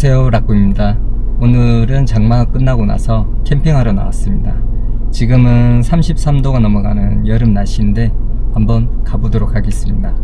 안녕하세요 라꾸입니다. 오늘은 장마가 끝나고 나서 캠핑하러 나왔습니다. 지금은 33도가 넘어가는 여름 날씨인데 한번 가보도록 하겠습니다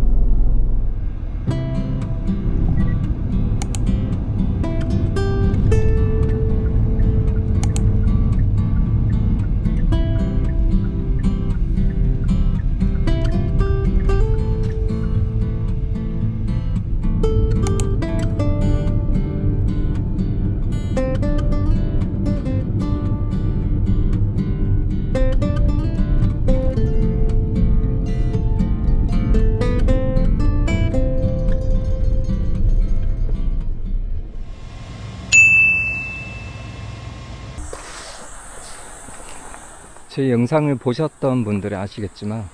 제 영상을 보셨던 분들은 아시겠지만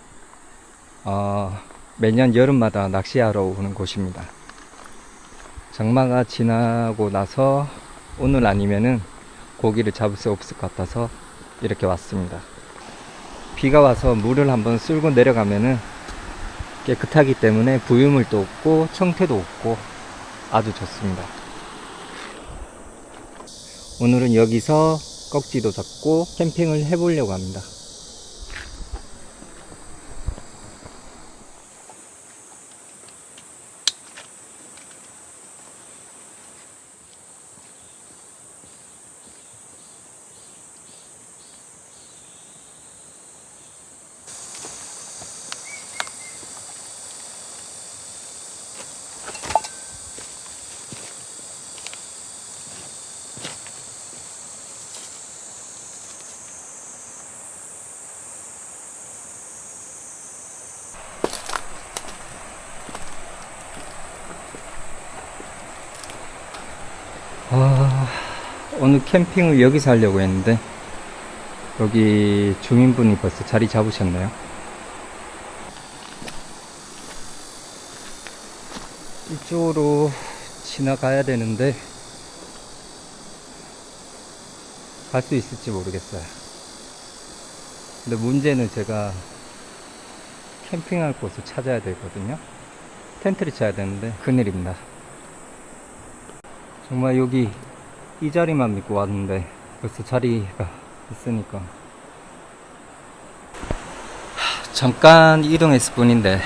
어, 매년 여름마다 낚시하러 오는 곳입니다. 장마가 지나고 나서 오늘 아니면은 고기를 잡을 수 없을 것 같아서 이렇게 왔습니다. 비가 와서 물을 한번 쓸고 내려가면은 깨끗하기 때문에 부유물도 없고 청태도 없고 아주 좋습니다. 오늘은 여기서 꺽지도 잡고 캠핑을 해보려고 합니다. 아, 오늘 캠핑을 여기서 하려고 했는데 여기 주민분이 벌써 자리 잡으셨네요. 이쪽으로 지나가야 되는데 갈 수 있을지 모르겠어요. 근데 문제는 제가 캠핑할 곳을 찾아야 되거든요. 텐트를 쳐야 되는데 큰일입니다. 정말 여기 이 자리만 믿고 왔는데 벌써 자리가 있으니까. 하, 잠깐 이동했을 뿐인데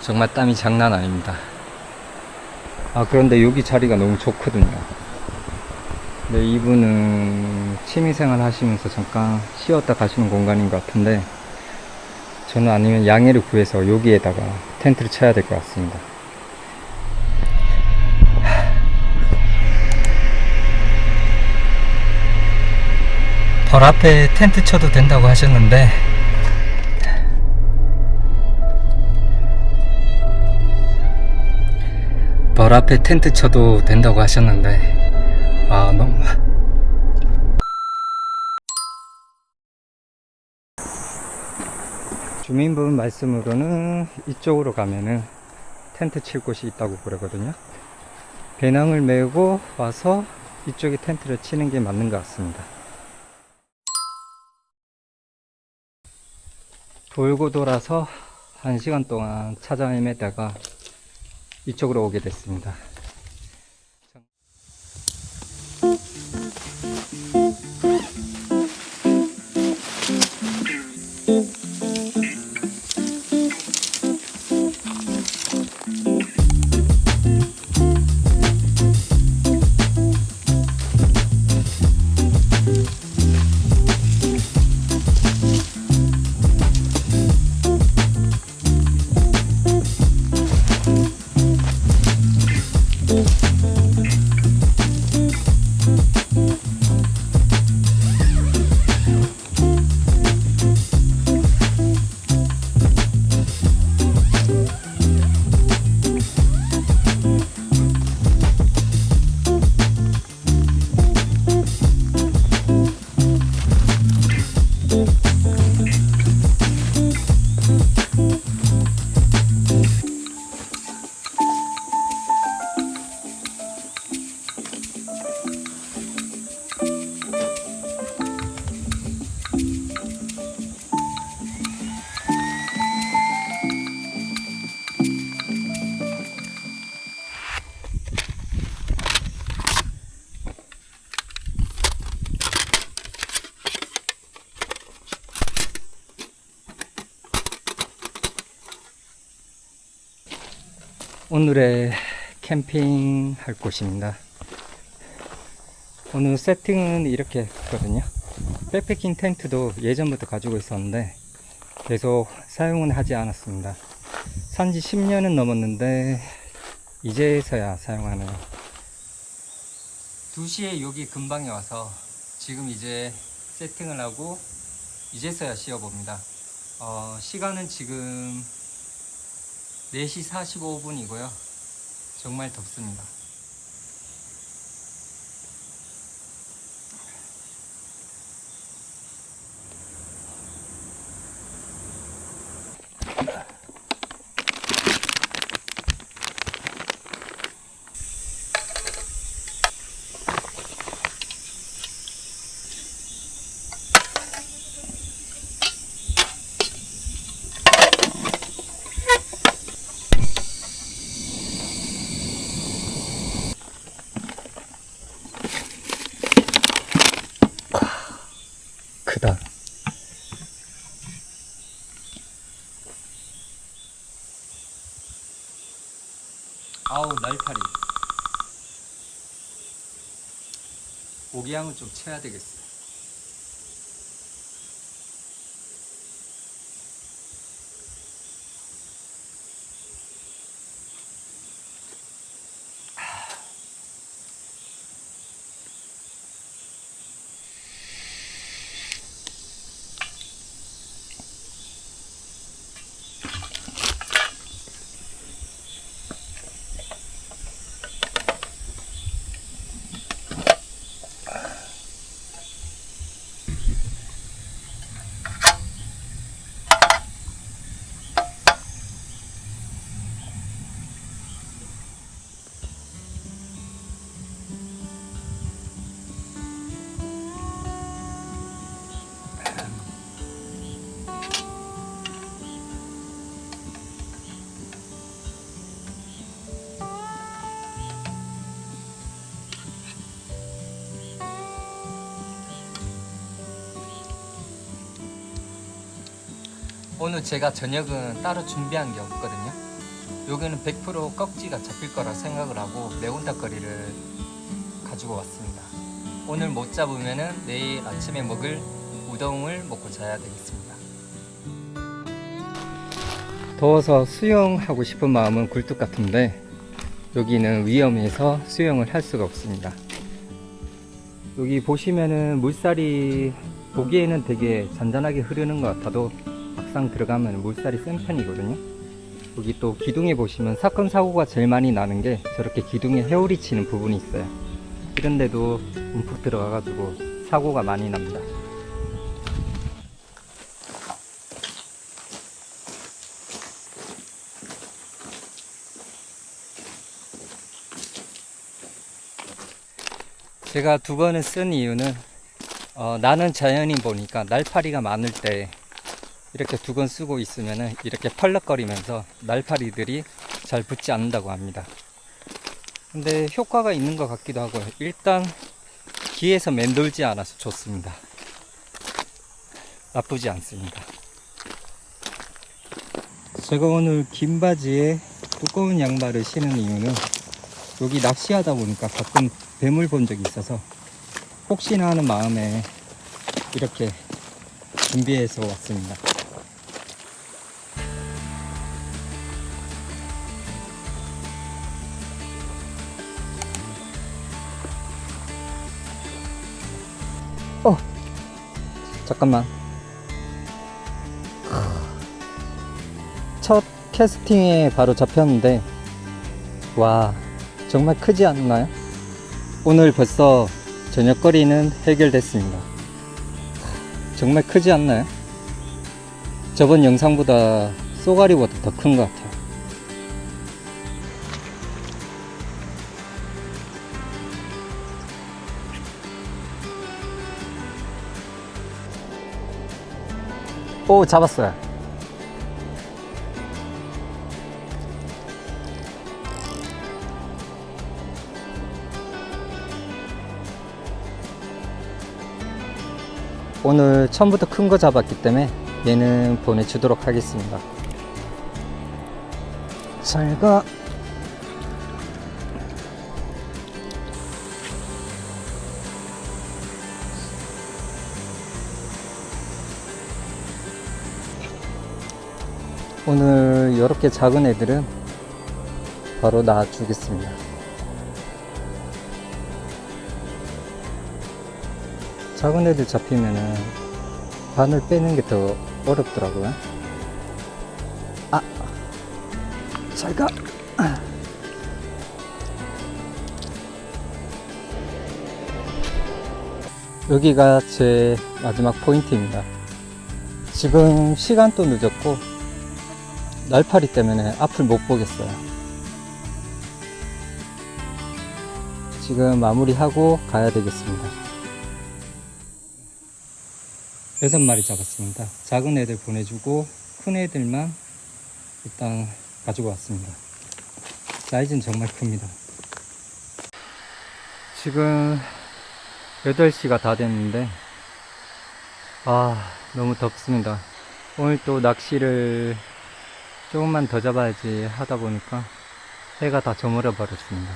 정말 땀이 장난 아닙니다. 아 그런데 여기 자리가 너무 좋거든요. 근데 이분은 취미생활 하시면서 잠깐 쉬었다 가시는 공간인 것 같은데 저는 아니면 양해를 구해서 여기에다가 텐트를 쳐야 될 것 같습니다 벌 앞에 텐트 쳐도 된다고 하셨는데. 벌 앞에 텐트 쳐도 된다고 하셨는데. 아 너무. 주민분 말씀으로는 이쪽으로 가면은 텐트 칠 곳이 있다고 그러거든요. 배낭을 메고 와서 이쪽에 텐트를 치는 게 맞는 것 같습니다 돌고 돌아서 한 시간 동안 찾아 헤매다가 이쪽으로 오게 됐습니다. 오늘의 캠핑 할 곳입니다. 오늘 세팅은 이렇게 했거든요. 백패킹 텐트도 예전부터 가지고 있었는데 계속 사용은 하지 않았습니다. 산지 10년은 넘었는데 이제서야 사용하네요. 2시에 여기 근방에 와서 지금 이제 세팅을 하고 이제서야 씌워봅니다. 어, 시간은 지금 4시 45분이고요. 정말 덥습니다. 아우 날파리. 오기향은 좀 쳐야 되겠어. 오늘 제가 저녁은 따로 준비한 게 없거든요. 여기는 100% 꺽지가 잡힐 거라 생각을 하고 매운 닭거리를 가지고 왔습니다. 오늘 못 잡으면은 내일 아침에 먹을 우동을 먹고 자야 되겠습니다. 더워서 수영하고 싶은 마음은 굴뚝 같은데 여기는 위험해서 수영을 할 수가 없습니다. 여기 보시면은 물살이 보기에는 되게 잔잔하게 흐르는 것 같아도 막상 들어가면 물살이 센 편이거든요. 여기 또 기둥에 보시면 사건 사고가 제일 많이 나는 게 저렇게 기둥에 헤오리 치는 부분이 있어요. 이런데도 움푹 들어가 가지고 사고가 많이 납니다. 제가 두 번을 쓴 이유는 어, 나는 자연인 보니까 날파리가 많을 때 이렇게 두 건 쓰고 있으면은 이렇게 펄럭거리면서 날파리들이 잘 붙지 않는다고 합니다. 근데 효과가 있는 것 같기도 하고요. 일단 귀에서 맴돌지 않아서 좋습니다. 나쁘지 않습니다. 제가 오늘 긴 바지에 두꺼운 양말을 신은 이유는 여기 낚시하다 보니까 가끔 뱀을 본 적이 있어서 혹시나 하는 마음에 이렇게 준비해서 왔습니다. 잠깐만. 첫 캐스팅에 바로 잡혔는데, 와, 정말 크지 않나요? 오늘 벌써 저녁거리는 해결됐습니다. 정말 크지 않나요? 저번 영상보다 쏘가리보다 더 큰 것 같아요. 오, 잡았어요. 오늘 처음부터 큰 거 잡았기 때문에 얘는 보내주도록 하겠습니다. 잘 가. 오늘 이렇게 작은 애들은 바로 놔주겠습니다. 작은 애들 잡히면은 바늘 빼는 게 더 어렵더라고요. 아, 잘 가. 여기가 제 마지막 포인트입니다. 지금 시간도 늦었고 날파리 때문에 앞을 못 보겠어요. 지금 마무리하고 가야 되겠습니다. 여섯 마리 잡았습니다. 작은 애들 보내주고 큰 애들만 일단 가지고 왔습니다. 사이즈는 정말 큽니다. 지금 8시가 다 됐는데 아 너무 덥습니다. 오늘 또 낚시를 조금만 더 잡아야지 하다 보니까 해가 다 저물어 버렸습니다.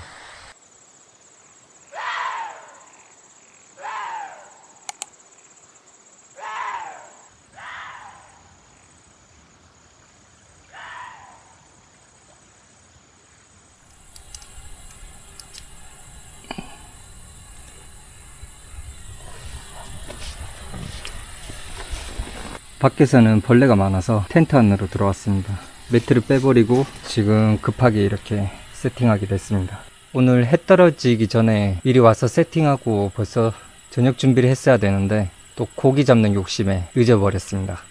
밖에서는 벌레가 많아서 텐트 안으로 들어왔습니다. 매트를 빼버리고 지금 급하게 이렇게 세팅하게 됐습니다. 오늘 해 떨어지기 전에 미리 와서 세팅하고 벌써 저녁 준비를 했어야 되는데 또 고기 잡는 욕심에 늦어버렸습니다.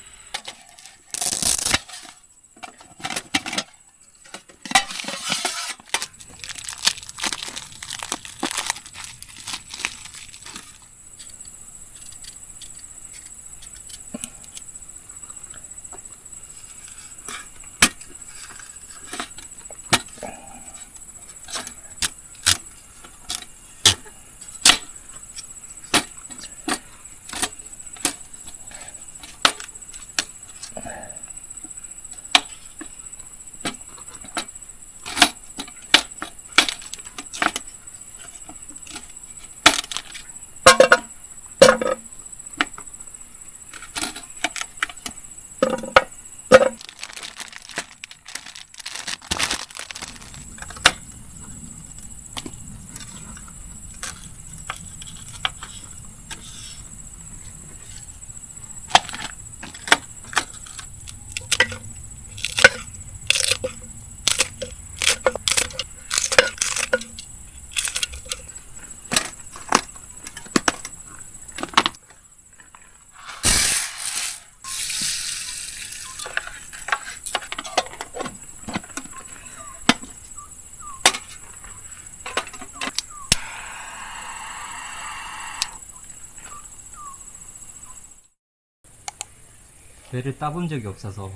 배를 따본 적이 없어서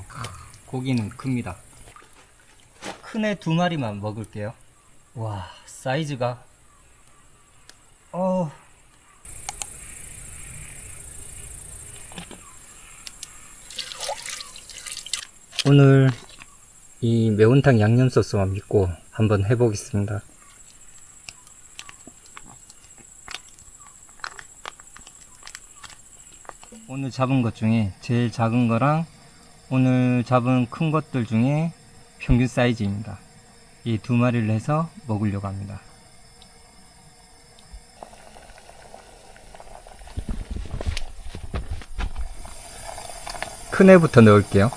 고기는 큽니다. 큰 애 두 마리만 먹을게요. 와, 사이즈가 어 오늘 이 매운탕 양념 소스만 믿고 한번 해보겠습니다. 오늘 잡은 것 중에 제일 작은 거랑 오늘 잡은 큰 것들 중에 평균 사이즈입니다. 이 두 마리를 해서 먹으려고 합니다. 큰 애부터 넣을게요.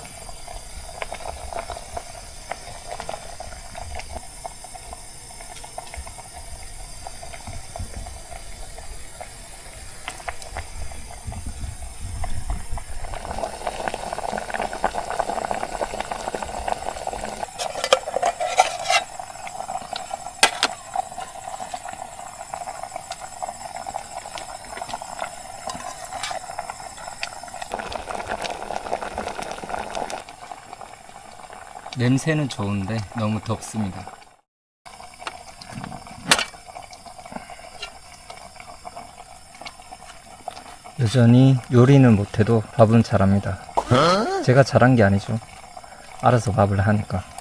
냄새는 좋은데 너무 덥습니다. 여전히 요리는 못해도 밥은 잘합니다. 제가 잘한 게 아니죠. 알아서 밥을 하니까.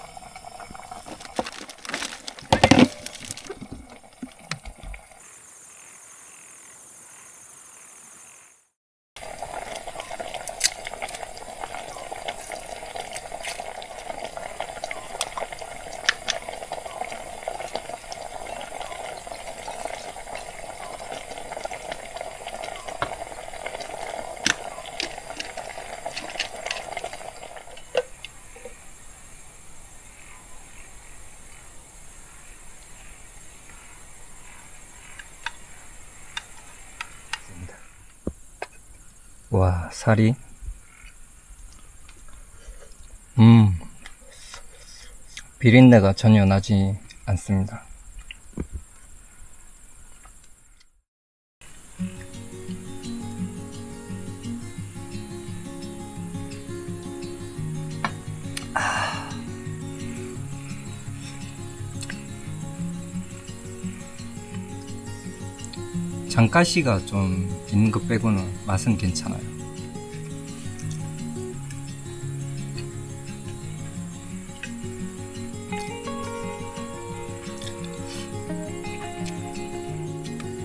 와, 살이. 음. 비린내가 전혀 나지 않습니다. 장가시가 좀 있는 것 빼고는 맛은 괜찮아요.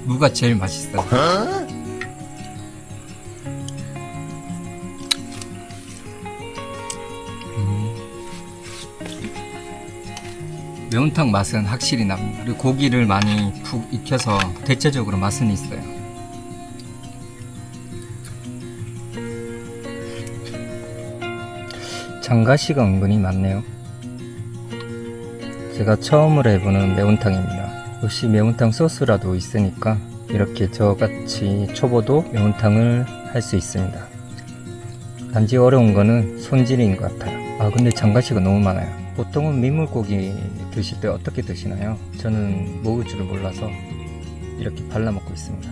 무가 제일 맛있어. 음. 매운탕 맛은 확실히 납니다. 그리고 고기를 많이 푹 익혀서 대체적으로 맛은 있어요. 장가시가 은근히 많네요. 제가 처음으로 해보는 매운탕입니다. 역시 매운탕 소스라도 있으니까 이렇게 저같이 초보도 매운탕을 할 수 있습니다. 단지 어려운 거는 손질인 것 같아요. 아, 근데 장가시가 너무 많아요. 보통은 민물고기 드실 때 어떻게 드시나요? 저는 먹을 줄을 몰라서 이렇게 발라 먹고 있습니다.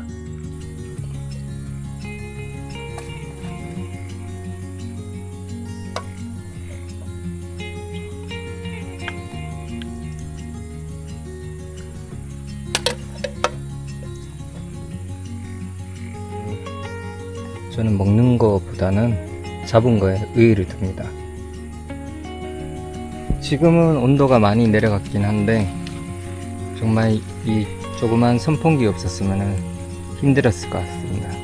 저는 먹는 거보다는 잡은 거에 의의를 둡니다. 지금은 온도가 많이 내려갔긴 한데 정말 이 조그만 선풍기 없었으면 힘들었을 것 같습니다.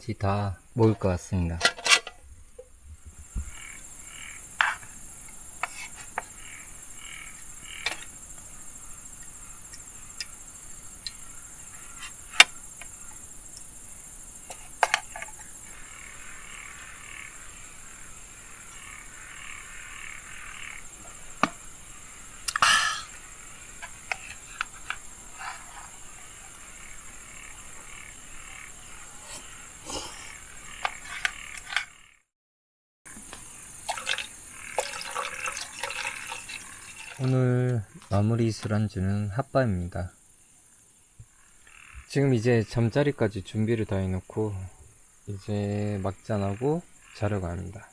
국물까지 다 먹을 것 같습니다. 오늘 마무리 술안주는 핫바입니다. 지금 이제 잠자리까지 준비를 다 해놓고 이제 막잔하고 자려고 합니다.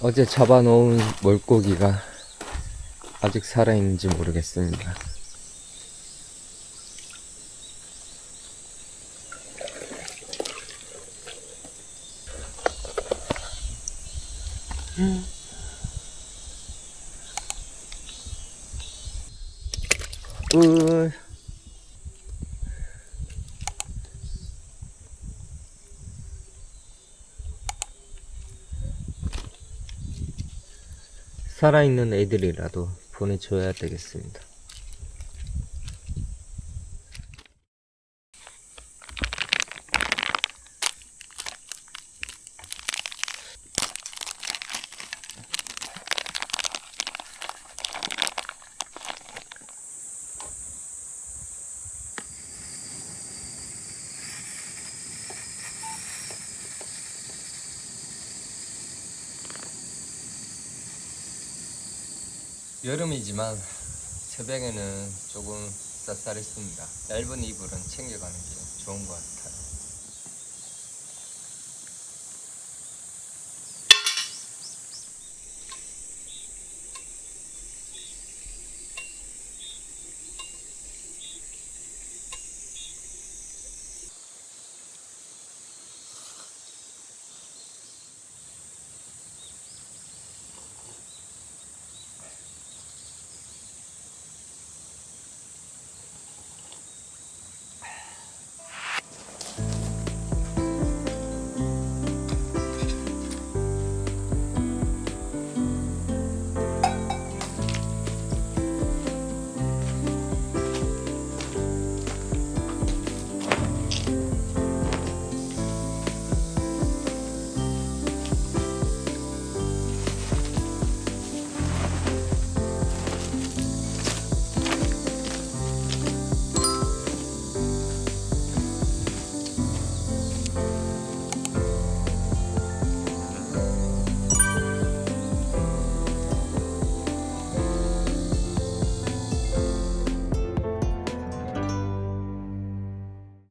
어제 잡아놓은 물고기가 아직 살아있는지 모르겠습니다. 으 살아있는 애들이라도 보내줘야 되겠습니다. 여름이지만 새벽에는 조금 쌀쌀했습니다. 얇은 이불은 챙겨가는 게 좋은 것 같아요.